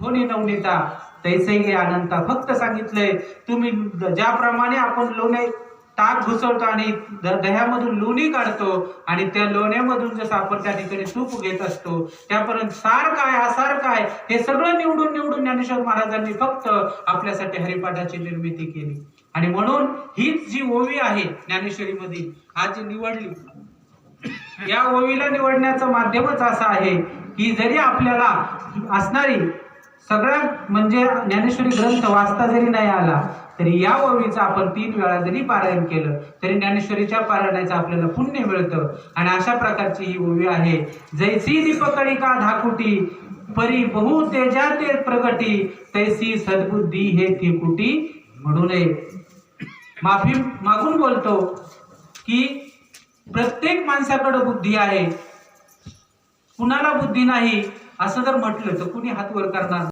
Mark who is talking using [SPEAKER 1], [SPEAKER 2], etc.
[SPEAKER 1] कोणी नवनीता तैसे हे अनंता. फक्त सांगितलंय तुम्ही ज्याप्रमाणे आपण लोणे ताक घुसवतो आणि दह्यामधून लोणी काढतो आणि त्या लोण्यामधून जसं आपण त्या ठिकाणी तूप घेत असतो त्यापर्यंत सार काय असार काय हे सगळं निवडून निवडून ज्ञानेश्वर महाराजांनी फक्त आपल्यासाठी हरिपाठाची निर्मिती केली. आणि म्हणून हीच जी ओवी आहे ज्ञानेश्वरी मधील आज जी निवडली या ओवीला निवडण्याचं माध्यमच असं आहे की जरी आपल्याला असणारी सगळ्यात म्हणजे ज्ञानेश्वरी ग्रंथ वाचता जरी नाही आला तरी या ओळीचं आपण तीन वेळा जरी पारायण केलं तरी ज्ञानेश्वरीच्या पारायणाचं आपल्याला पुण्य मिळतं. आणि अशा प्रकारची ही ओवी आहे जैसी दीपकळिका धाकुटी परी बहु तेजा ते प्रगटी तैसी सद्बुद्धी हे थिकुटी म्हणू नये माफी मागून बोलतो की प्रत्येक माणसाकडे बुद्धी आहे. कुणाला बुद्धी नाही असं जर म्हटलं तर कुणी हात वर करणार